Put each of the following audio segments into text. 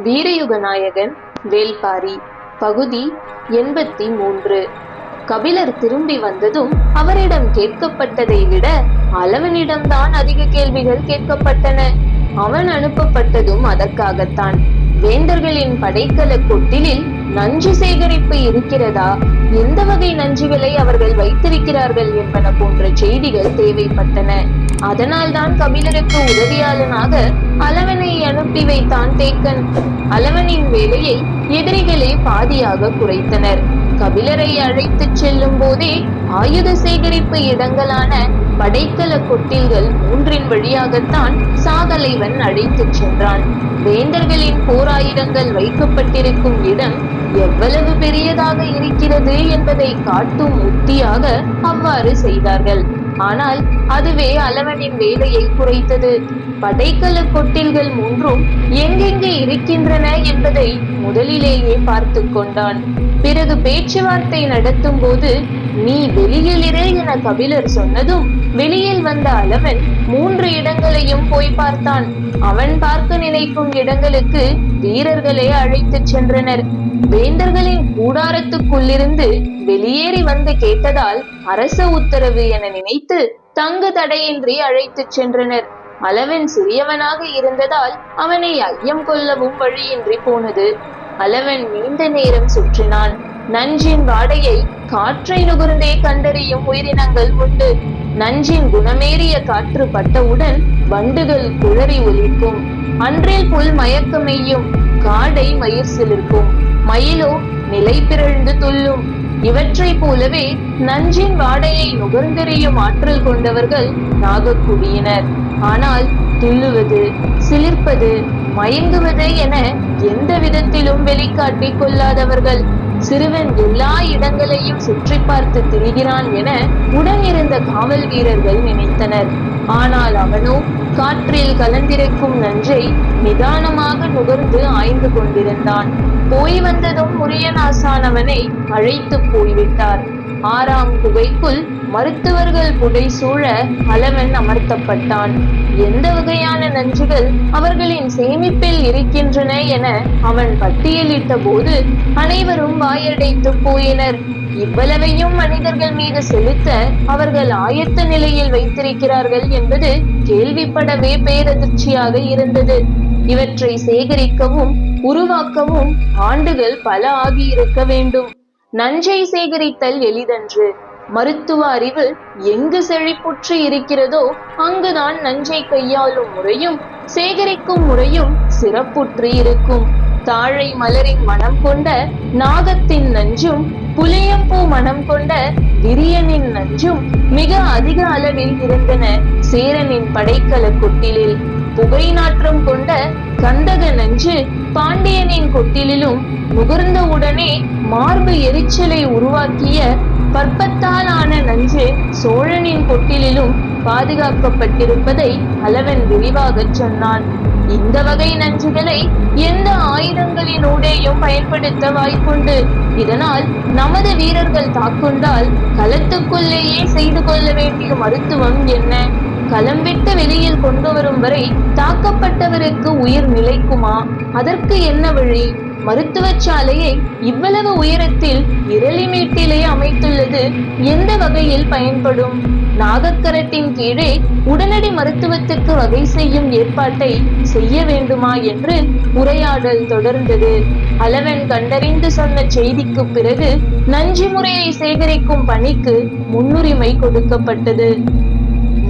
வீரயுக நாயகன் வேல்பாரி பகுதி எண்பத்தி மூன்று கபிலர் திரும்பி வந்ததும் அவரிடம் கேட்கப்பட்டதை விட அளவனிடம்தான் அதிக கேள்விகள் கேட்கப்பட்டன. அவன் அனுப்பப்பட்டதும் அதற்காகத்தான். வேந்தர்களின் படைக்கல கொட்டிலில் நஞ்சு சேகரிப்பு இருக்கிறதா? எந்த வகை நஞ்சுகளை அவர்கள் வைத்திருக்கிறார்கள் என்பன போன்ற செய்திகள் தேவைப்பட்டன. அதனால்தான் கபிலருக்கு உதவியாளனாக அளவனை அனுப்பி வைத்தான் தேக்கன். அளவனின் வேலையை எதிரிகளே பாதியாக குறைத்தனர். கபிலரை அழைத்துச் செல்லும் போதே ஆயுத சேகரிப்பு இடங்களான படைக்கல கொட்டில்கள் மூன்றின் வழியாகத்தான் சாகலைவன் அழைத்துச் சென்றான். வேந்தர்களின் போராயுதங்கள் வைக்கப்பட்டிருக்கும் இடம் எவ்வளவு பெரியதாக இருக்கிறது என்பதை காட்டும் உத்தியாக அவ்வாறு செய்தார்கள். ஆனால் அதுவே அளவனின் வேலையை குறைத்தது. படைக்கல கொட்டில்கள் மூன்றும் எங்கெங்கே இருக்கின்றன என்பதை முதலிலேயே பார்த்து கொண்டான். பிறகு பேச்சுவார்த்தை நடத்தும் போது நீ வெளியிலிரே என கபிலர் சொன்னதும் வெளியில் வந்த அளவன் மூன்று இடங்களையும் போய் பார்த்தான். அவன் பார்க்க நினைக்கும் இடங்களுக்கு வீரர்களே அழைத்துச் சென்றனர். வேந்தர்களின் கூடாரத்துக்குள்ளிருந்து வெளியேறி வந்து கேட்டதால் அரச உத்தரவு என நினைத்து தங்கு தடையின்றி அழைத்துச் சென்றனர். அளவன் சிறியவனாக இருந்ததால் அவனை ஐயம் கொள்ளவும் வழியின்றி போனது. அளவன் நீண்ட நேரம் சுற்றினான். நஞ்சின் வாடையை காற்றை நுகர்ந்தே கண்டறியும் உயிரினங்கள் உண்டு. நஞ்சின் குணமேறிய காற்று பட்டவுடன் வண்டுகள் குழறி ஒலிக்கும். அன்றில் புல் மயக்கமெய்யும் காடை மயிர் சிலிர்க்கும். மயிலோ நிலை பிறழ்ந்து துள்ளும். இவற்றைப் போலவே நஞ்சின் வாடையை நுகர்ந்தெறியும் ஆற்றல் கொண்டவர்கள் நாகக்குடியினர். ஆனால் துள்ளுவது சிலிர்ப்பது மயங்குவது என எந்த விதத்திலும் வெளிக்காட்டிக் கொள்ளாதவர்கள். சிறுவன் எல்லா இடங்களையும் சுற்றி பார்த்து திரிகிறான் என உடன் இருந்த காவல் வீரர்கள் நினைத்தனர். ஆனால் அவனோ காற்றில் கலந்திருக்கும் நஞ்சை நிதானமாக நுகர்ந்து ஆய்ந்து கொண்டிருந்தான். போய் வந்ததும் முரியனாசானவனை அழைத்து போய்விட்டார். ஆறாம் குகைக்குள் மருத்துவர்கள் புடை சூழ அளவன் அமர்த்தப்பட்டான். எந்த வகையான நஞ்சுகள் அவர்களின் சேமிப்பில் இருக்கின்றன என அவன் பட்டியலிட்ட போது அனைவரும் வாயடைத்து போயினர். இவ்வளவையும் மனிதர்கள் மீது செலுத்த அவர்கள் ஆயத்த நிலையில் வைத்திருக்கிறார்கள் என்பது கேள்விப்படவே பேரதிர்ச்சியாக இருந்தது. இவற்றை சேகரிக்கவும் உருவாக்கவும் ஆண்டுகள் பல ஆகியிருக்க வேண்டும். நஞ்சை சேகரித்தல் எளிதன்று. மருத்துவ அறிவு எங்கு செழிப்புற்று இருக்கிறதோ அங்குதான் நஞ்சை கையாளும் முறையும் சேகரிக்கும் முறையும் சிறப்புற்று இருக்கும். தாழை மலரின் மனம் கொண்ட நாகத்தின் நஞ்சும் புளியம்பூ மனம் கொண்ட விரியனின் நஞ்சும் மிக அதிக அளவில் இருந்தன. சேரனின் படைக்கல கொட்டிலில் புகை நாற்றம் கொண்ட கந்தக நஞ்சு பாண்டியனின் கொட்டிலிலும் முகர்ந்தவுடனே உடனே மார்பு எரிச்சலை உருவாக்கிய பற்பத்தால் ஆன நஞ்சு சோழனின் பொட்டிலிலும் பாதுகாக்கப்பட்டிருப்பதை அளவன் விரிவாகச் சொன்னான். இந்த வகை நஞ்சுகளை எந்த ஆயுதங்களினூடேயும் பயன்படுத்த வாய்ப்புண்டு. இதனால் நமது வீரர்கள் தாக்குண்டால் களத்துக்குள்ளேயே செய்து கொள்ள வேண்டிய மருத்துவம் என்ன? களம் விட்டு வெளியில் கொண்டு வரும் வரை தாக்கப்பட்டவருக்கு உயிர் நிலைக்குமா? அதற்கு என்ன வழி? மருத்துவச்சாலையை இவ்வளவு உயரத்தில் இரளிமேட்டிலே அமைத்துள்ளது எந்த வகையில் பயன்படும்? நாகக்கரட்டின் கீழே உடனடி மருத்துவத்துக்கு வகை செய்யும் ஏற்பாட்டை செய்ய வேண்டுமா என்று உரையாடல் தொடர்ந்தது. அளவன் கண்டறிந்து சொன்ன செய்திக்கு பிறகு நஞ்சு முறையை சேகரிக்கும் பணிக்கு முன்னுரிமை கொடுக்கப்பட்டது.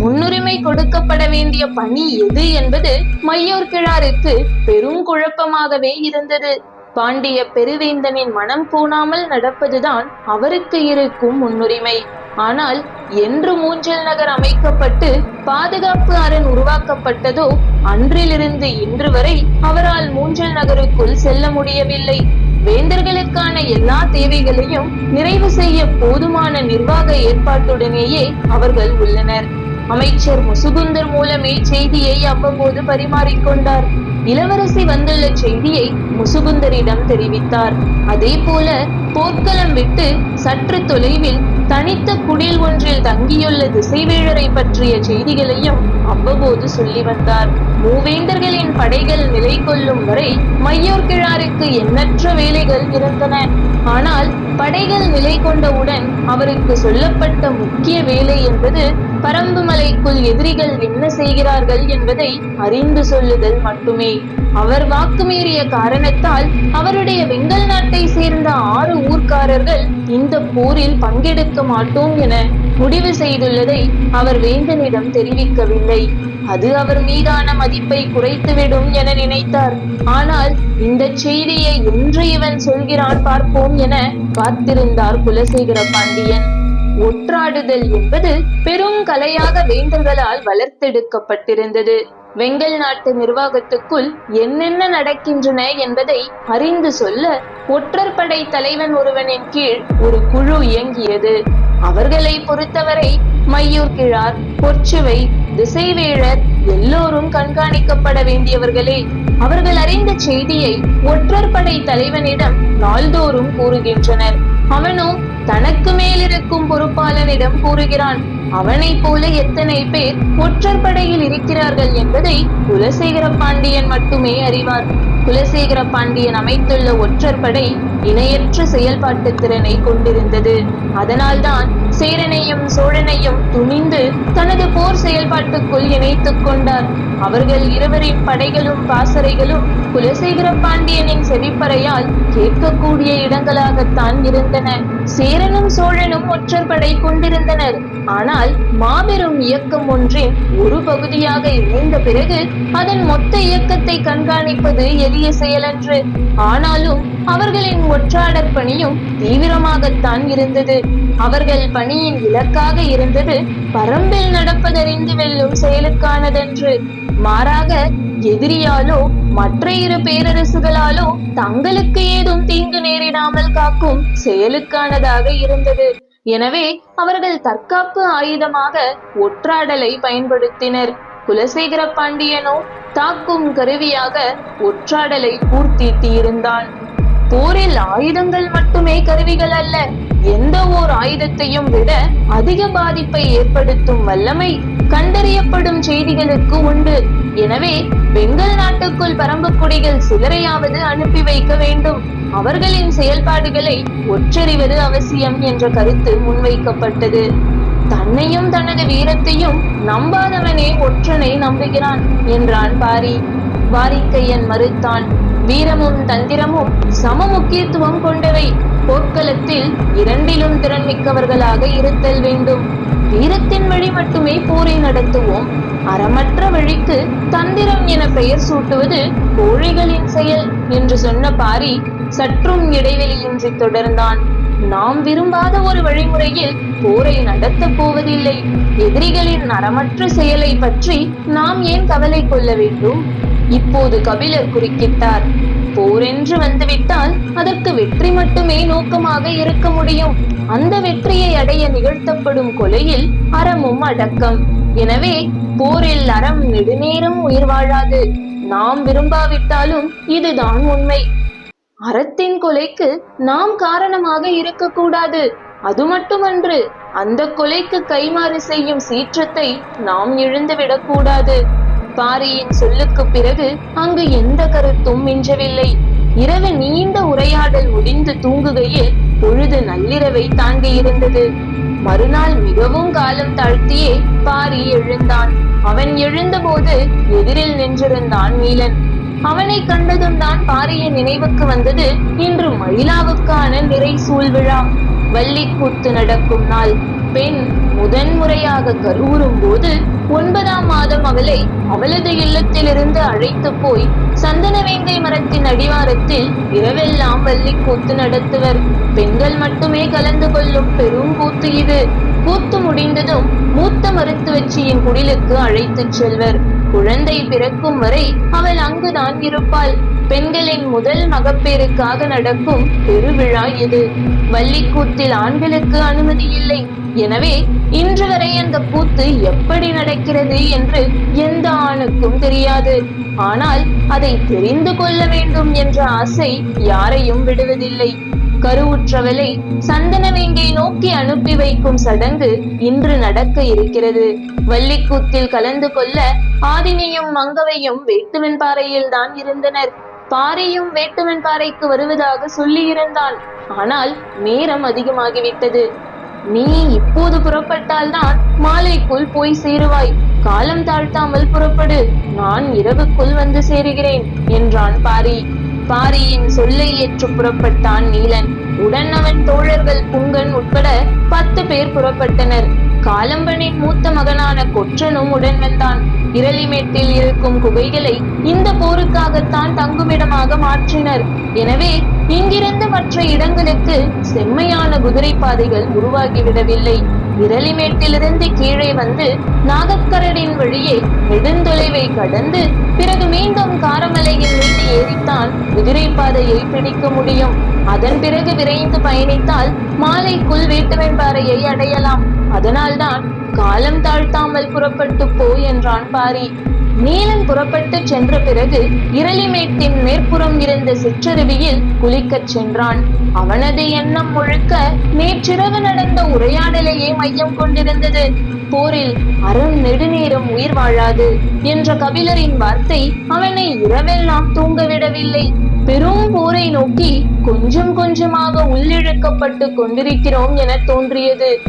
முன்னுரிமை கொடுக்கப்பட வேண்டிய பணி எது என்பது மையோர் கிழாருக்கு பெரும் குழப்பமாகவே இருந்தது. பாண்டிய பெருவேந்தனின் மனம் பூணாமல் நடப்பதுதான் அவருக்கு இருக்கும் முன்னுரிமை. ஆனால் என்று மூஞ்சல் நகர் அமைக்கப்பட்டு பாதுகாப்பு அரண் உருவாக்கப்பட்டதோ அன்றிலிருந்து இன்று வரை அவரால் மூஞ்சல் நகருக்குள் செல்ல முடியவில்லை. வேந்தர்களுக்கான எல்லா தேவைகளையும் நிறைவு செய்ய போதுமான நிர்வாக ஏற்பாட்டுடனேயே அவர்கள் உள்ளனர். அமைச்சர் முசுகுந்தர் மூலமே செய்தியை அவ்வப்போது பரிமாறிக்கொண்டார். இளவரசி வந்துள்ள செய்தியை முசுகுந்தரிடம் தெரிவித்தார். அதே போல போர்க்களம் விட்டு சற்று தொலைவில் தனித்த குடில் ஒன்றில் தங்கியுள்ள திசைவேழரை பற்றிய செய்திகளையும் அவ்வப்போது சொல்லி வந்தார். மூவேந்தர்களின் படைகள் நிலை கொள்ளும் வரை மையூர் கிழாருக்கு எண்ணற்ற வேலைகள் இருந்தன. ஆனால் படைகள் நிலை கொண்டவுடன் அவருக்கு சொல்லப்பட்ட முக்கிய வேலை என்பது பரம்பு மலைக்குள் எதிரிகள் என்ன செய்கிறார்கள் என்பதை அறிந்து சொல்லுதல் மட்டுமே. அவர் வாக்குமீறிய காரணத்தால் அவருடைய வெங்கல் நாட்டை சேர்ந்த ஆறு ஊர்க்காரர்கள் இந்த போரில் பங்கெடுக்க மாட்டோம் என முடிவு செய்துள்ளதை அவர் வேந்தனிடம் தெரிவிக்கவில்லை. அது அவர் மீதான மதிப்பை குறைத்துவிடும் என நினைத்தார். ஆனால் இந்த செய்தியை என்று இவன் சொல்கிறான் பார்ப்போம் என காத்திருந்தார் குலசேகர பாண்டியன். ஒற்றாடுதல் என்பது பெரும் கலையாக வேந்தர்களால் வளர்த்தெடுக்கப்பட்டிருந்தது. வெங்கல் நாட்டு நிர்வாகத்துக்குள் என்னென்ன நடக்கின்றன என்பதை அறிந்து சொல்ல ஒற்றர் படை தலைவன் ஒருவனின் கீழ் ஒரு குழு இயங்கியது. அவர்களை பொறுத்தவரை மையூர் கிழார் பொற்சுவை திசைவேழர் எல்லோரும் கண்காணிக்கப்பட வேண்டியவர்களே. அவர்கள் அறிந்த செய்தியை ஒற்றர் படை தலைவனிடம் நாள்தோறும் கூறுகின்றனர். அவனோ தனக்கு மேலிருக்கும் பொறுப்பாளனிடம் கூறுகிறான். அவனைப் போல எத்தனை பேர் ஒற்றர் படையில் இருக்கிறார்கள் என்பதை குலசேகர பாண்டியன் மட்டுமே அறிவார். குலசேகர பாண்டியன் அமைத்துள்ள ஒற்றர் படை இணையற்ற செயல்பாட்டு திறனை கொண்டிருந்தது. அதனால்தான் சேரனையும் சோழனையும் துணிந்து தனது போர் செயல்பாட்டுக்குள் இணைத்துக் கொண்டார். அவர்கள் இருவரின் படைகளும் பாசறைகளும் குலசேகர பாண்டியனின் செவிப்பறையால் கேட்கக்கூடிய இடங்களாகத்தான் இருந்தன. சேரனும் சோழனும் ஒற்றர் படை கொண்டிருந்தனர். ஆனால் மாபெரும் இயக்கம் ஒன்றின் ஒரு பகுதியாக இணைந்த பிறகு அதன் மொத்த இயக்கத்தை கண்காணிப்பது எளிய செயலன்று. ஆனாலும் அவர்களின் ஒற்றாடற் பணியும் தீவிரமாகத்தான் இருந்தது. அவர்கள் பணியின் இலக்காக இருந்தது பரம்பில் நடப்பதறிந்து வெல்லும் செயலுக்கானதன்று. மாறாக எதிரியாலோ மற்ற இரு பேரரசுகளாலோ தங்களுக்கு ஏதும் தீங்கு நேரிடாமல் காக்கும் செயலுக்கானதாக இருந்தது. எனவே அவர்கள் தற்காப்பு ஆயுதமாக ஒற்றாடலை பயன்படுத்தினர். குலசேகர பாண்டியனோ தாக்கும் கருவியாக ஒற்றாடலை பூர்த்திட்டியிருந்தான் போரில் ஆயுதங்கள் மட்டுமே கருவிகள் அல்ல எந்த ஓர் ஆயுதத்தையும் விட அதிக பாதிப்பை ஏற்படுத்தும் வல்லமை கண்டறியப்படும் செய்திகளுக்கு உண்டு. எனவே வெங்கல் நாட்டுக்குள் பரம்புக்குடிகள் சிலரையாவது அனுப்பி வைக்க வேண்டும். அவர்களின் செயல்பாடுகளை ஒற்றறிவது அவசியம் என்ற கருத்து முன்வைக்கப்பட்டது. தன்னையும் தனது வீரத்தையும் நம்பாதவனே ஒற்றனை நம்புகிறான் என்றான் பாரி. வாரிக்கையன் மறுத்தான். வீரமும் தந்திரமும் சம முக்கியத்துவம் கொண்டவை. போர்க்களத்தில் இரண்டிலும் திறன் மிக்கவர்களாக இருத்தல் வேண்டும். வீரத்தின் வழி மட்டுமே போரை நடத்துவோம். அறமற்ற வழிக்கு தந்திரம் என பெயர் சூட்டுவது கோழைகளின் செயல் என்று சொன்ன பாரி சற்றும் இடைவெளியின்றி தொடர்ந்தான். நாம் விரும்பாத ஒரு வழிமுறையில் போரை நடத்தப் போவதில்லை. எதிரிகளின் அறமற்ற செயலை பற்றி நாம் ஏன் கவலை கொள்ள வேண்டும்? இப்போது கபிலர் குறுக்கிட்டார். போரென்று வந்துவிட்டால் அதற்கு வெற்றி மட்டுமே நோக்கமாக இருக்க முடியும். அந்த வெற்றியை அடைய நிகழ்த்தப்படும் கொலையில் அறமும் அடக்கம். எனவே போரில் அறம் நெடுநேரம் உயிர் வாழாது. நாம் விரும்பாவிட்டாலும் இதுதான் உண்மை. அறத்தின் கொலைக்கு நாம் காரணமாக இருக்கக்கூடாது. அது மட்டுமன்று அந்த கொலைக்கு கைமாறு செய்யும் சீற்றத்தை நாம் இழந்துவிடக்கூடாது. கூடாது பாரியின் சொல்லுக்கு பிறகு அங்கு எந்த கருத்தும் மிஞ்சவில்லை. இரவு நீண்ட உரையாடல் முடிந்து தூங்குகையில் பொழுது நள்ளிரவை தாண்டி இருந்தது மறுநாள் மிகவும் காலம் தாழ்த்தியே பாரி எழுந்தான். அவன் எழுந்தபோது எதிரில் நின்றிருந்தான் நீலன். அவனை கண்டதும் தான் பாரியின் நினைவுக்கு வந்தது இன்று மயிலாவுக்கான நிறை சூழ்விழா. வள்ளி வள்ளிக்கூத்து நடக்கும் நாள். பெண் முதன்முறையாக கருவுறும் போது ஒன்பதாம் மாதம் அவளை அவளது இல்லத்திலிருந்து அழைத்து போய் சந்தனவேங்கை மரத்தின் அடிவாரத்தில் இரவெல்லாம் வள்ளிக்கூத்து நடத்துவர். பெண்கள் மட்டுமே கலந்து கொள்ளும் பெரும் கூத்து இது. கூத்து முடிந்ததும் மூத்த மருத்துவச்சியின் குடிலுக்கு அழைத்துச் செல்வர். குழந்தை பிறக்கும் வரை அவள் அங்குதான் இருப்பாள். பெண்களின் முதல் மகப்பேறுக்காக நடக்கும் பெருவிழா இது. வள்ளிக்கூத்தில் ஆண்களுக்கு அனுமதி இல்லை. எனவே இன்று வரை அந்த கூத்து எப்படி நடக்கிறது என்று எந்த ஆணுக்கும் தெரியாது. ஆனால் அதை தெரிந்து கொள்ள வேண்டும் என்ற ஆசை யாரையும் விடுவதில்லை. கருவுற்றவளை சந்தனவேங்கை நோக்கி அனுப்பி வைக்கும் சடங்கு இன்று நடக்க இருக்கிறது. வள்ளிக்கூத்தில் கலந்து கொள்ள ஆதினியும் மங்கவையும் வேட்டுவன் பாறையில் தான் இருந்தனர். பாறையும் வேட்டுவன் பாறைக்கு வருவதாக சொல்லியிருந்தான் ஆனால் நேரம் அதிகமாகிவிட்டது. நீ இப்போது புறப்பட்டால்தான் மாலைக்குள் போய் சேருவாய். காலம் தாழ்த்தாமல் புறப்படு. நான் இரவுக்குள் வந்து சேருகிறேன் என்றான் பாரி. பாரியின் சொல்லை ஏற்று புறப்பட்டான் நீலன். உடன் அவன் தோழர்கள் புங்கன் உட்பட பத்து பேர் புறப்பட்டனர். காலம்பனின் மூத்த மகனான கொற்றனும் உடன் வந்தான். இரளிமேட்டில் இருக்கும் குகைகளை இந்த போருக்காகத்தான் தங்குமிடமாக மாற்றினர். எனவே இங்கிருந்து மற்ற இடங்களுக்கு செம்மையான குதிரை பாதைகள் உருவாகிவிடவில்லை இரளிமேட்டிலிருந்து கீழே வந்து நாகக்கரடின் வழியே நெடுந்தொலைவை கடந்து பிறகு மீண்டும் காரமலையின் மீது ஏறித்தான் குதிரை பாதையை பிடிக்க முடியும். அதன் பிறகு விரைந்து பயணித்தால் மாலைக்குள் வேட்டுவெண்பாறையை அடையலாம். அதனால்தான் காலம் தாழ்த்தாமல் புறப்பட்டு போ என்றான் பாரி. நீலன் புறப்பட்டு சென்ற பிறகு இரளிமேட்டின் மேற்புறம் இருந்த சிற்றருவியில் குளிக்கச் சென்றான். அவனது எண்ணம் முழுக்க நேற்றிரவு நடந்த உரையாடலையே மையம் கொண்டிருந்தது. போரில் அறம் நெடுநேரம் உயிர் வாழாது என்ற கபிலரின் வார்த்தை அவனை இரவெல்லாம் தூங்கவிடவில்லை. பெரும் போரை நோக்கி கொஞ்சம் கொஞ்சமாக உள்ளிழுக்கப்பட்டு கொண்டிருக்கிறோம் என தோன்றியது.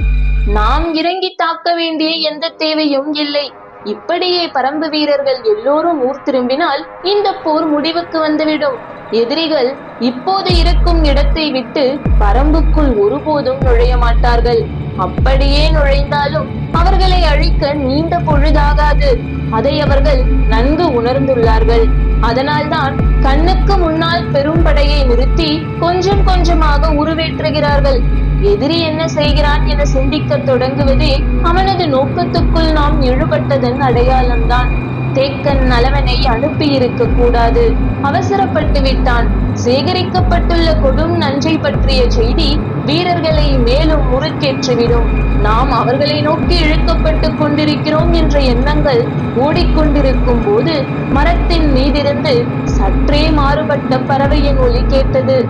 நாம் இறங்கி தாக்க வேண்டிய எந்த தேவையும் இல்லை. இப்படியே பரம்பு வீரர்கள் எல்லோரும் ஊர் திரும்பினால் இந்த போர் முடிவுக்கு வந்துவிடும். எதிரிகள் இப்போது இருக்கும் இடத்தை விட்டு பரம்புக்குள் ஒருபோதும் நுழைய மாட்டார்கள். அப்படியே நுழைந்தாலும் அவர்களை அழிக்க நீண்ட பொழுதாகாது. அதை அவர்கள் நன்கு உணர்ந்துள்ளார்கள். அதனால்தான் கண்ணுக்கு முன்னால் பெரும் படையை நிறுத்தி கொஞ்சம் கொஞ்சமாக உருவேற்றுகிறார்கள். எதிரி என்ன செய்கிறான் என சிந்திக்கத் தொடங்குவதே அவனது நோக்கத்துக்குள் நாம் இழுபட்டதன் அடையாளம்தான். தேக்கன் நலவனை அனுப்பியிருக்க கூடாது. அவசரப்பட்டு விட்டான். சேகரிக்கப்பட்டுள்ள கொடும் நஞ்சை பற்றிய செய்தி வீரர்களை மேலும் முறுக்கேற்றிவிடும். நாம் அவர்களை நோக்கி இழுக்கப்பட்டு கொண்டிருக்கிறோம் என்ற எண்ணங்கள் ஓடிக்கொண்டிருக்கும் போது மரத்தின் மீதிருந்து சற்றே மாறுபட்ட பறவையின் ஒலி கேட்டது.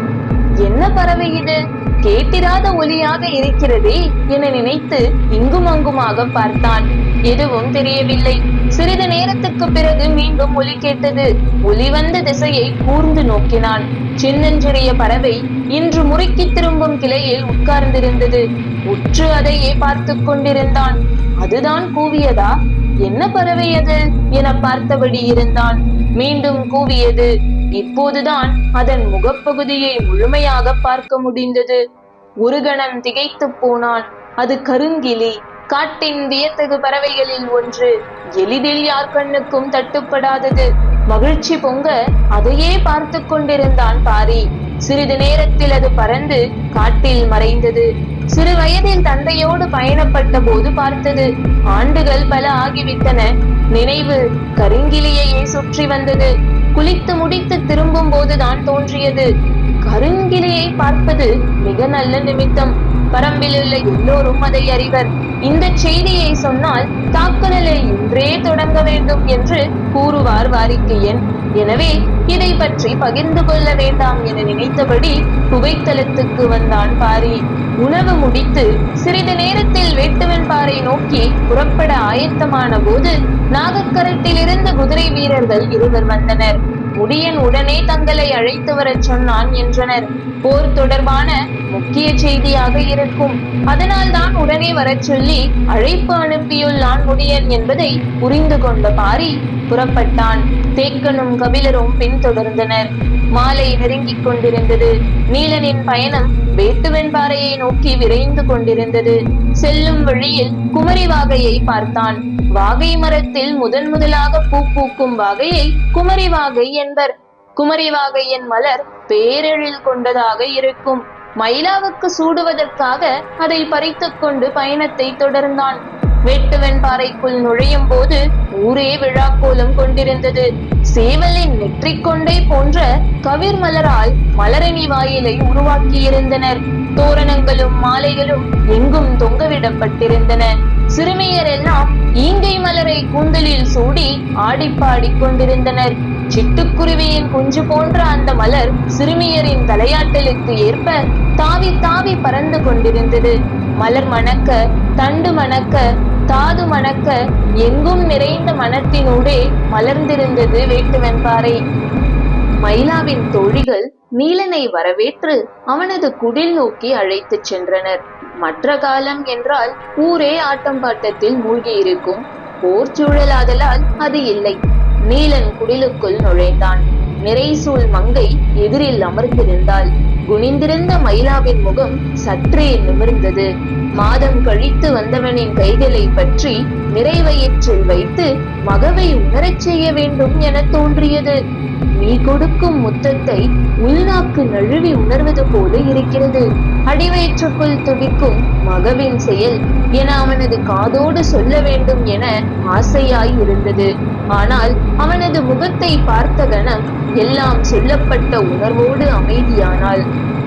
என்ன பறவை இது? கேட்டிராத ஒலியாக இருக்கிறதே என நினைத்து இங்கும் அங்குமாக பார்த்தான். எதுவும் தெரியவில்லை. சிறிது நேரத்துக்கு பிறகு மீண்டும் ஒலி கேட்டது. ஒலி வந்த திசையை கூர்ந்து நோக்கினான். சின்னஞ்சிறிய பறவை இன்று முறுக்கி திரும்பும் கிளையில் உட்கார்ந்திருந்தது. உற்று அதையே பார்த்து கொண்டிருந்தான். அதுதான் கூவியதா? என்ன பறவை அது? என பார்த்தபடி இருந்தான். மீண்டும் கூவியது. இப்போதுதான் அதன் முகப்பகுதியை முழுமையாக பார்க்க முடிந்தது. ஒரு கணம் திகைத்து போனான். அது கருங்கிலி காட்டின் வியத்தகு பறவைகளில் ஒன்று. எளிதில் யார் கண்ணுக்கும் தட்டுப்படாதது. மகிழ்ச்சி பொங்க அதையே பார்த்து கொண்டிருந்தான் பாரி. சிறிது நேரத்தில் அது பறந்து காட்டில் மறைந்தது. சிறு வயதில் தந்தையோடு பயணப்பட்ட போது பார்த்தது ஆண்டுகள் பல ஆகிவிட்டன. நினைவு கருங்கிலியையே சுற்றி வந்தது. குளித்து முடித்து திரும்பும் போதுதான் தோன்றியது. கருங்கிலியை பார்ப்பது மிக நல்ல நிமித்தம். பரம்பில் உள்ள எல்லோரும் அதை அறிவர். இந்த செய்தியை சொன்னால் தாக்குதலை இன்றே தொடங்க வேண்டும் என்று கூறுவார் வாரிக்கையன். எனவே இதை பற்றி பகிர்ந்து கொள்ள வேண்டாம் என நினைத்தபடி புகைத்தலத்துக்கு வந்தான் பாரி. உணவு முடித்து சிறிது நேரத்தில் வேட்டுவன் பாறை நோக்கி புறப்பட ஆயத்தமான போது நாகக்கரத்திலிருந்து குதிரை வீரர்கள் இருவர் வந்தனர். முடியன் உடனே தங்களை அழைத்து வரச் சொன்னான் என்றனர். போர் தொடர்பான முக்கிய செய்தியாக இருக்கும். அதனால் தான் உடனே வரச் சொல்லி அழைப்பு அனுப்பியுள்ளான் முடியன் என்பதை புரிந்து கொண்ட பாரி புறப்பட்டான். தேக்கனும் கபிலரும் பின்தொடர்ந்தனர். மாலை நெருங்கிக் கொண்டிருந்தது. நீலனின் பயணம் வேட்டுவெண்பாறையை நோக்கி விரைந்து கொண்டிருந்தது. செல்லும் வழியில் குமரி வாகையை பார்த்தான். வாகை மரத்தில் முதன் முதலாக பூ பூக்கும் வாகையை குமரி வாகை என்பர். குமரி வாகையின் மலர் பேரெழில் கொண்டதாக இருக்கும். மயிலாவுக்கு சூடுவதற்காக அதை பறித்துக் கொண்டு பயணத்தை தொடர்ந்தான். வெட்டுவன் பாறைக்குள் நுழையும் போது ஊரே விழாக்கோலம் கொண்டிருந்தது. சேவலின் நெற்றிக் கொண்டை போன்ற கவிர் மலரால் மலரணி வாயிலை உருவாக்கியிருந்தனர். தோரணங்களும் மாலைகளும் எங்கும் தொங்கவிடப்பட்டிருந்தன. சிறுமியர் எல்லாம் ஈங்கை மலரை கூந்தலில் சூடி ஆடிப்பாடிக் கொண்டிருந்தனர். சிட்டுக்குருவியின் குஞ்சு போன்ற அந்த மலர் சிறுமியரின் தலையாட்டலுக்கு ஏற்ப தாவி தாவி பறந்து கொண்டிருந்தது. மலர் மணக்க தண்டு மணக்க தாது மணக்க எங்கும் நிறைந்த மனத்தினூடே மலர்ந்திருந்தது வேட்டுவெண்பாறை மயிலாவின் தோழிகள் நீலனை வரவேற்று அவனது குடில் நோக்கி அழைத்துச் சென்றனர். மற்ற காலம் என்றால் ஊரே ஆட்டம் பாட்டத்தில் மூழ்கியிருக்கும். போர் சூழலாதலால் அது இல்லை. நீலன் குடிலுக்குள் நுழைந்தான். நிறைசூழ் மங்கை எதிரில் அமர்ந்திருந்தாள். குனிந்திருந்த மயிலாவின் முகம் சற்றே நிமிர்ந்தது. மாதம் கழித்து வந்தவனின் கைகளை பற்றி நிறைவயிற்றில் வைத்து மகவை உணரச் செய்ய வேண்டும் என தோன்றியது. நீ கொடுக்கும் முத்தத்தை உள்நாக்கு நழுவி உணர்வது போல இருக்கிறது. அடிவயிற்றுக்குள் துடிக்கும் மகவின் செயல் என அவனது காதோடு சொல்ல வேண்டும் என ஆசையாய் இருந்தது ஆனால் அவனது முகத்தை பார்த்த கணம் எல்லாம் சொல்லப்பட்ட உணர்வோடு அமைதியானாள்.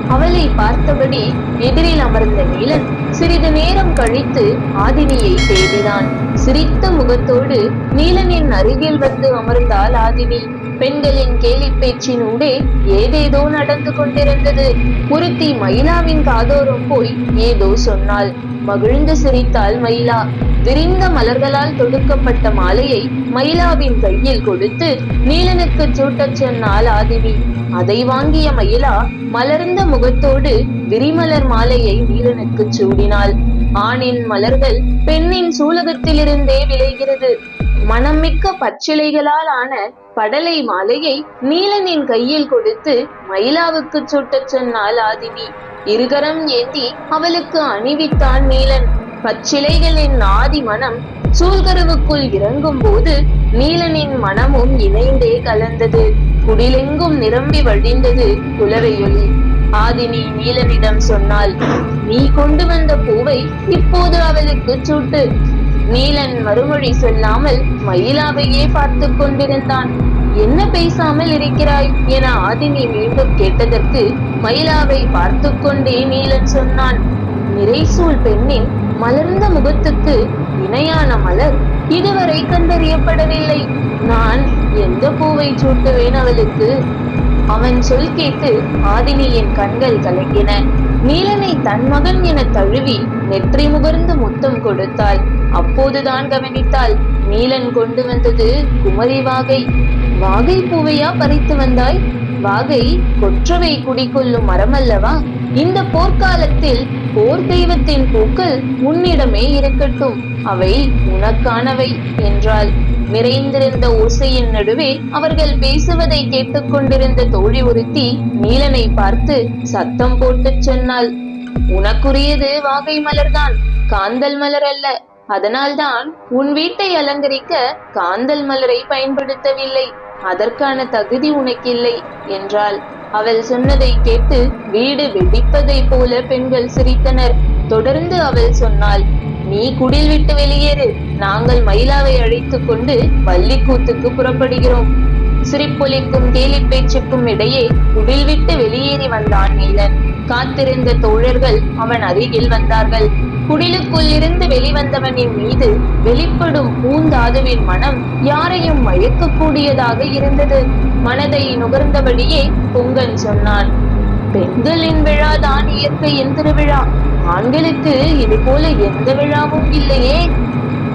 அவளை பார்த்தபடி எதிரில் அமர்ந்த நீலன் சிறிது நேரம் கழித்து ஆதினியை தேடினான். சிரித்த முகத்தோடு நீலனின் அருகில் வந்து அமர்ந்தாள் ஆதினி. பெண்களின் கேலி பேச்சினூடே ஏதேதோ நடந்து கொண்டிருந்தது. ஒருத்தி மயிலாவின் காதோரம் போய் ஏதோ சொன்னாள். மகிழ்ந்து சிரித்தாள் மயிலா. விரிந்த மலர்களால் தொடுக்கப்பட்ட மாலையை மயிலாவின் கையில் கொடுத்து நீலனுக்கு சூட்டச் சொன்னாள் ஆதினி அதை வாங்கிய மயிலா மலர்ந்த முகத்தோடு விரிமலர் மாலையை நீலனுக்கு சூடினாள். ஆணின் மலர்கள் பெண்ணின் சூலகத்திலிருந்தே விளைகிறது. மனமிக்க பச்சிலைகளால் ஆன படலை மாலையை நீலனின் கையில் கொடுத்து மயிலாவுக்கு சூட்டச் சொன்னாள் ஆதினி இருகரம் ஏந்தி அவளுக்கு அணிவித்தான் நீலன். பச்சிலைகளின் ஆதி மனம் சூழ்கருவுக்குள் இறங்கும் போது நீலனின் மனமும் இணைந்தே கலந்தது. குடிலெங்கும் நிரம்பி வழிந்தது குலவையொலி. ஆதினி நீலனிடம் சொன்னாள் நீ கொண்டு வந்த பூவை இப்போது அவளுக்கு சூட்டு. நீலன் மறுமொழி சொல்லாமல் மயிலாவையே பார்த்து கொண்டிருந்தான். என்ன பேசாமல் இருக்கிறாய்? என ஆதினி மீண்டும் கேட்டதற்கு மயிலாவை பார்த்து கொண்டே நீலன் சொன்னான் நிறைசூழ் பெண்ணின் மலர்ந்த முகத்துக்கு இணையான மலர் இதுவரை கண்டறியப்படவில்லை. நான் எந்த பூவை சூட்டுவேன் அவளுக்கு? அவன் சொல் கேட்டு ஆதினியின் கண்கள் கலங்கின. நீலனை தன் மகன் என தழுவி நெற்றி முகர்ந்து முத்தம் கொடுத்தாள். அப்போதுதான் கவனித்தாள் நீலன் கொண்டு வந்தது குமரி வாகை. வாகை பூவையா பறித்து வந்தாய்? வாகை கொற்றவை குடிக்கொள்ளும் மரமல்லவா? இந்த போர்க்காலத்தில் போர் தெய்வத்தின் பூக்கள் உன்னிடமே இருக்கட்டும். அவை உனக்கானவை என்றாள். நிறைந்திருந்த ஓசையின் நடுவே அவர்கள் பேசுவதை கேட்டுக்கொண்டிருந்த தோழி ஒருத்தி நீலனை பார்த்து சத்தம் போட்டுச் சொன்னாள். உனக்குரியது வாகை மலர்தான். காந்தல் மலர் அல்ல. அதனால்தான் உன் வீட்டை அலங்கரிக்க காந்தல் மலரை பயன்படுத்தவில்லை. அதற்கான தகுதி உனக்கில்லை என்றாள். அவள் சொன்னதை கேட்டு வீடு வெடிப்பதைப் போல பெண்கள் சிரித்தனர். தொடர்ந்து அவள் சொன்னாள் நீ குடில் விட்டு வெளியேறு. நாங்கள் மயிலாவை அழைத்துக் கொண்டு வள்ளிக்கூத்துக்கு புறப்படுகிறோம். சிரிப்பொலிக்கும் கேலி பேச்சுக்கும் இடையே குடில் விட்டு வெளியேறி வந்தான் நீலன். காத்திருந்த தோழர்கள் அவன் அருகில் வந்தார்கள். குடிலுக்குள் இருந்து வெளிவந்தவனின் மீது வெளிப்படும் பூந்தாதுவின் மனம் யாரையும் மயக்கக்கூடியதாக இருந்தது. மனதை நுகர்ந்தபடியே பொங்கல் சொன்னான். பெண்களின் விழா தான் இயற்கையின் திருவிழா ஆண்களுக்கு இது போல எந்த விழாவும் இல்லையே.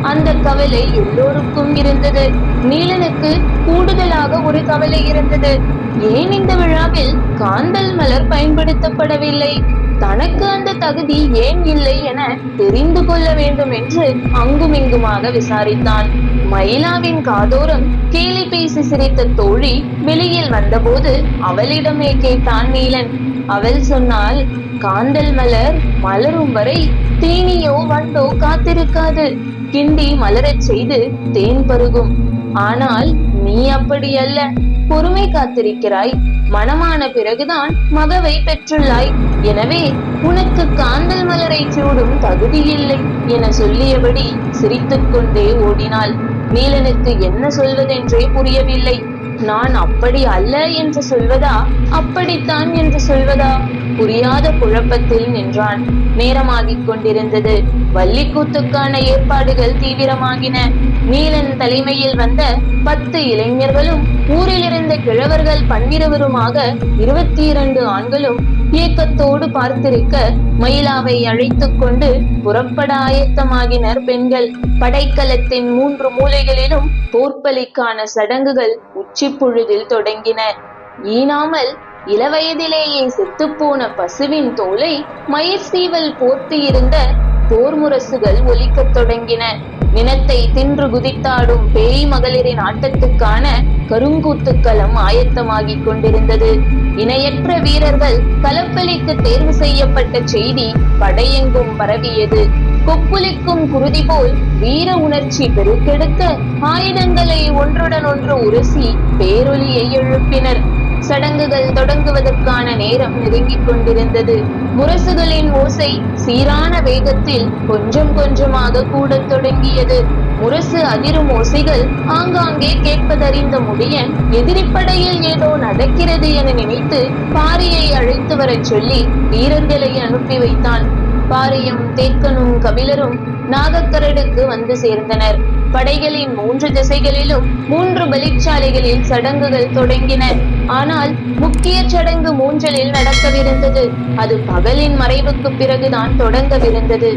அந்த கவலை எல்லோருக்கும் இருந்தது. நீலனுக்கு கூடுதலாக ஒரு கவலை இருந்தது. ஏன் இந்த விழாவில் காந்தல் மலர் பயன்படுத்தப்படவில்லை? தனக்கு அந்த தகுதி ஏன் இல்லை என தெரிந்து கொள்ள வேண்டும் என்று அங்குமிங்குமாக விசாரித்தான். மயிலாவின் காதோரம் கேலி பேசி சிரித்த தோழி வெளியில் வந்தபோது அவளிடமே கேட்டான் நீலன். அவள் சொன்னால் காந்தல் மலர் மலரும் வரை தேனியோ வண்டோ காத்திருக்காது. கிண்டி மலரச் செய்து தேன் பருகும். ஆனால் நீ அப்படி அல்ல. பொறுமை காத்திருக்கிறாய். மனமான பிறகுதான் மகவை பெற்றுள்ளாய். எனவே உனக்கு காந்தல் மலரை சூடும் தகுதி இல்லை என சொல்லியபடி சிரித்துக்கொண்டே ஓடினாள். நீலனுக்கு என்ன சொல்வதென்றே புரியவில்லை. நான் அப்படி அல்ல என்று சொல்வதா? அப்படித்தான் என்று சொல்வதா? புரியாத குழப்பத்தில் நின்றான். நேரமாகிக் கொண்டிருந்தது. வள்ளிக்கூத்துக்கான ஏற்பாடுகள் தீவிரமாகின. நீலன் தலைமையில் வந்த பத்து இளைஞர்களும் ஊரில் இருந்த கிழவர்கள் பன்னிரவருமாக இருபத்தி இரண்டு ஆண்களும் ஏக்கத்தோடு பார்த்திருக்க மயிலாவை அழைத்துக் கொண்டு புறப்பட ஆயத்தமாகினர் பெண்கள். படைக்கலத்தின் மூன்று மூலைகளிலும் போர்ப்பலிக்கான சடங்குகள் உச்சி பொழுதில் தொடங்கின. ஈனாமல் இளவயதிலேயே செத்துப்போன பசுவின் தோலை மயிர் சீவல் போர்த்து இருந்த போர் முரசுகள் ஒலிக்கத் தொடங்கின. நிலத்தை தின்று குதித்தாடும் பேய் மகளிரின் ஆட்டத்துக்கான கருங்கூத்துக்களம் ஆயத்தமாகிக் கொண்டிருந்தது. இணையற்ற வீரர்கள் கலப்பலிக்கு தேர்வு செய்யப்பட்ட செய்தி படையெங்கும் பரவியது. கொப்புளிக்கும் குருதி போல் வீர உணர்ச்சி பெருக்கெடுக்க ஆயுதங்களை ஒன்றுடன் ஒன்று உரசி பேரொலியை எழுப்பினர். சடங்குகள் தொடங்குவதற்கான நேரம் நெருங்கிக் கொண்டிருந்தது. முரசுகளின் ஓசை சீரான வேகத்தில் கொஞ்சம் கொஞ்சமாக கூடத் தொடங்கியது. முரசு அதிரும் ஓசைகள் ஆங்காங்கே கேட்பதறிந்த முடியன் எதிரிப்படையில் ஏதோ நடக்கிறது என நினைத்து பாரியை அழைத்து வரச் சொல்லி வீரர்களை அனுப்பி வைத்தான். பாரியும் தேக்கனும் கபிலரும் நாகக்கரடுக்கு வந்து சேர்ந்தனர். படைகளின் மூன்று திசைகளிலும் மூன்று பலிச்சாலைகளில் சடங்குகள் தொடங்கின. ஆனால் முக்கிய சடங்கு மூன்றலில் நடக்கவிருந்தது. அது பகலின் மறைவுக்கு பிறகுதான் தொடங்கவிருந்தது.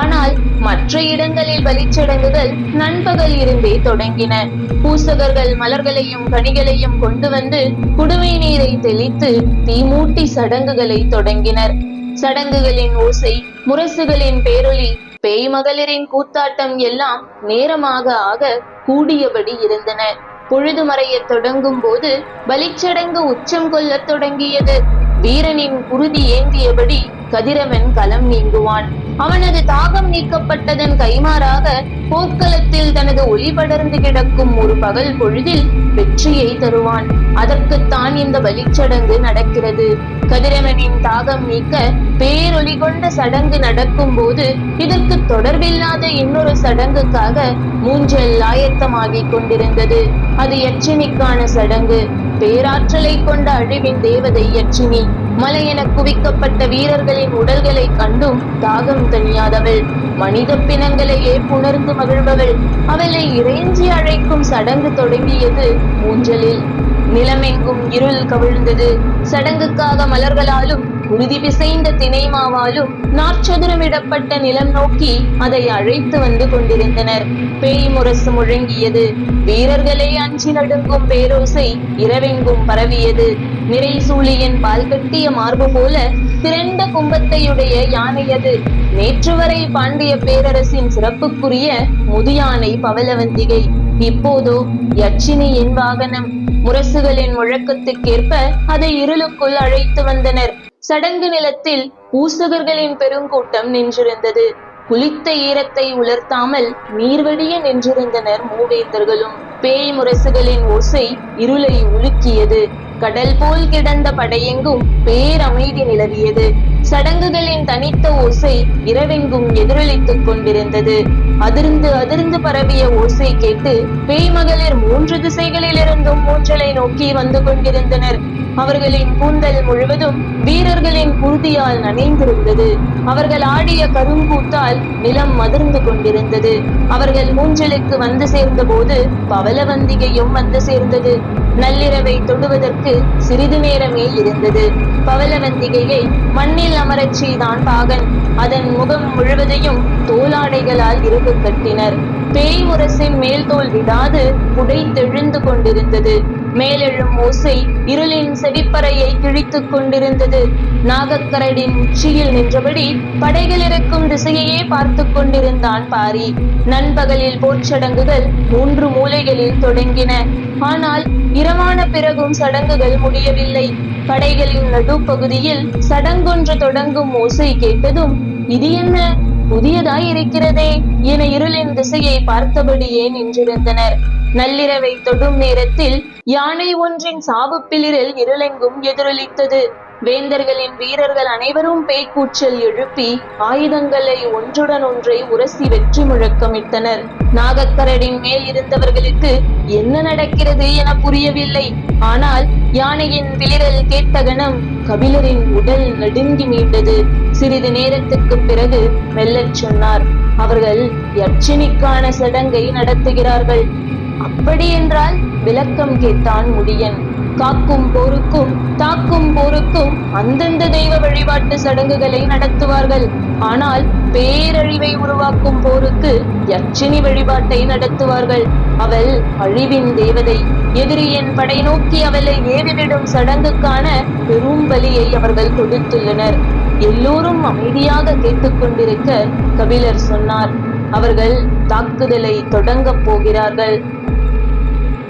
ஆனால் மற்ற இடங்களில் பலிச்சடங்குகள் நண்பகல் இருந்தே தொடங்கின. பூசகர்கள் மலர்களையும் கனிகளையும் கொண்டு வந்து குடுமை நீரை தெளித்து தீமூட்டி சடங்குகளை தொடங்கினர். சடங்குகளின் ஓசை முரசுகளின் பேரொலி பேய் மகளிரின் கூத்தாட்டம் எல்லாம் நேரமாக ஆக கூடியபடி இருந்தன. பொழுது மறையத் தொடங்கும் போது பலிச்சடங்கு உச்சம் கொள்ளத் தொடங்கியது. வீரனின் குருதி ஏந்தியபடி கதிரவன் களம் நீங்குவான். அவனது தாகம் நீக்கப்பட்டதன் கைமாறாக போர்க்களத்தில் தனது ஒளி படர்ந்து கிடக்கும் ஒரு பகல் பொழுதில் வெற்றியை தருவான். அதற்குத்தான் இந்த பலிச்சடங்கு நடக்கிறது. கதிரவனின் தாகம் நீக்க பேரொலி கொண்ட சடங்கு நடக்கும் போது இதற்கு தொடர்பில்லாத இன்னொரு சடங்குக்காக மூஞ்சல் ஆயத்தமாகிக் கொண்டிருந்தது. அது யட்சினிக்கான சடங்கு. பேராற்றலை கொண்ட அழிவின் தேவதை யட்சினி. மலையென குவிக்கப்பட்ட மனிதர்களின் உடல்களை கண்டும் தாகம் தணியாதவள். மனித பிணங்களையே புணர்ந்து மகிழ்பவள். அவளை இறைஞ்சி அழைக்கும் சடங்கு தொடங்கியது மூஞ்சலில் நிலமெங்கும் இருள் கவிழ்ந்தது. சடங்குக்காக மலர்களாலும் உறுதி பிசைந்த திணைமாவாலும் நாற்சதுரமிடப்பட்ட நிலம் நோக்கி அதை அழைத்து வந்து கொண்டிருந்தனர். பேய் முரசு முழங்கியது. வீரர்களே அஞ்சி நடுங்கும் பேரோசை இரவெங்கும் பரவியது. நிறை சூழியன் பால் கட்டிய மார்பு போல திரண்ட கும்பத்தையுடைய யானை அது. நேற்று வரை பாண்டிய பேரரசின் சிறப்புக்குரிய முதுயானை பவலவந்திகை இப்போதோ யட்சினியின் வாகனம் முரசுகளின் முழக்கத்துக்கேற்ப அதை இருளுக்குள் அழைத்து வந்தனர். சடங்கு நிலத்தில் பூசகர்களின் பெருங்கூட்டம் நின்றிருந்தது. குளித்த ஈரத்தை உலர்த்தாமல் நீர்வடிய நின்றிருந்தனர் மூவேந்தர்களும். பேய் முரசுகளின் ஓசை இருளை உலுக்கியது. கடல் போல் கிடந்த படையெங்கும் பேரமைதி நிலவியது. சடங்குகளின் தனித்த ஓசை இரவெங்கும் எதிரொலித்துக் கொண்டிருந்தது. அதிர்ந்து அதிர்ந்து பரவிய ஓசை கேட்டு பேய் மகளிர் மூன்று திசைகளிலிருந்தும் மூன்றலை நோக்கி வந்து கொண்டிருந்தனர். அவர்களின் கூந்தல் முழுவதும் வீரர்களின் குருதியால் நனைந்திருந்தது. அவர்கள் ஆடிய கருங்கூத்தால் நிலம் மதிர்ந்து கொண்டிருந்தது. அவர்கள் மூஞ்சலுக்கு வந்து சேர்ந்த போது பவலவந்திகையும் வந்து சேர்ந்தது. நள்ளிரவை தொடுவதற்கு சிறிது நேரமே இருந்தது. பவலவந்திகையை மண்ணில் அமரச் செய்தான் பாகன். அதன் முகம் முழுவதையும் தோலாடைகளால் இறுகு கட்டினர். பேய் முரசின் மேல் தோல் விடாது புடைத்தெழுந்து கொண்டிருந்தது. மேலெழும் ஓசை இருளின் செவிப்பறையை கிழித்துக் கொண்டிருந்தது. நாகக்கரடின் உச்சியில் நின்றபடி படைகள் இருக்கும் திசையையே பார்த்து கொண்டிருந்தான் பாரி. நண்பகலில் போர்ச்சடங்குகள் மூன்று மூலைகளில் தொடங்கின. ஆனால் இரவான பிறகும் சடங்குகள் முடியவில்லை. படைகளின் நடுப்பகுதியில் சடங்கொன்று தொடங்கும் ஓசை கேட்டதும் இது என்ன? புதியதாய் இருக்கிறதே என இருளின் திசையை பார்த்தபடியே நின்றிருந்தனர். நள்ளிரவை தொடும் நேரத்தில் யானை ஒன்றின் சாவு பிளிரில் இருளெங்கும் எதிரொலித்தது. வேந்தர்களின் வீரர்கள் அனைவரும் பேய்க்கூச்சல் எழுப்பி ஆயுதங்களை ஒன்றுடன் ஒன்றை உரசி வெற்றி முழக்கமிட்டனர். நாகக்கரடின் மேல் இருந்தவர்களுக்கு என்ன நடக்கிறது என புரியவில்லை. ஆனால் யானையின் பிளிரல் கேட்ட கணம் கபிலரின் உடல் நடுங்கி மீண்டது சிறிது நேரத்துக்கு பிறகு மெல்லச் சொன்னார் அவர்கள் யட்சினிக்கான சடங்கை நடத்துகிறார்கள். அப்படி என்றால் விளக்கம் கேட்டான் முடியன். காக்கும் போருக்கும் தாக்கும் போருக்கும் அந்தந்த தெய்வ வழிபாட்டு சடங்குகளை நடத்துவார்கள். ஆனால் பேரழிவை உருவாக்கும் போருக்கு யட்சினி வழிபாட்டை நடத்துவார்கள். அவள் அழிவின் தேவதை. எதிரியின் படை நோக்கி அவளை ஏறிவிடும் சடங்குக்கான பெரும் பலியை அவர்கள் கொடுத்துள்ளனர். எல்லோரும் அமைதியாக கேட்டுக்கொண்டிருக்க கபிலர் சொன்னார் அவர்கள் தாக்குதலை தொடங்கப் போகிறார்கள்.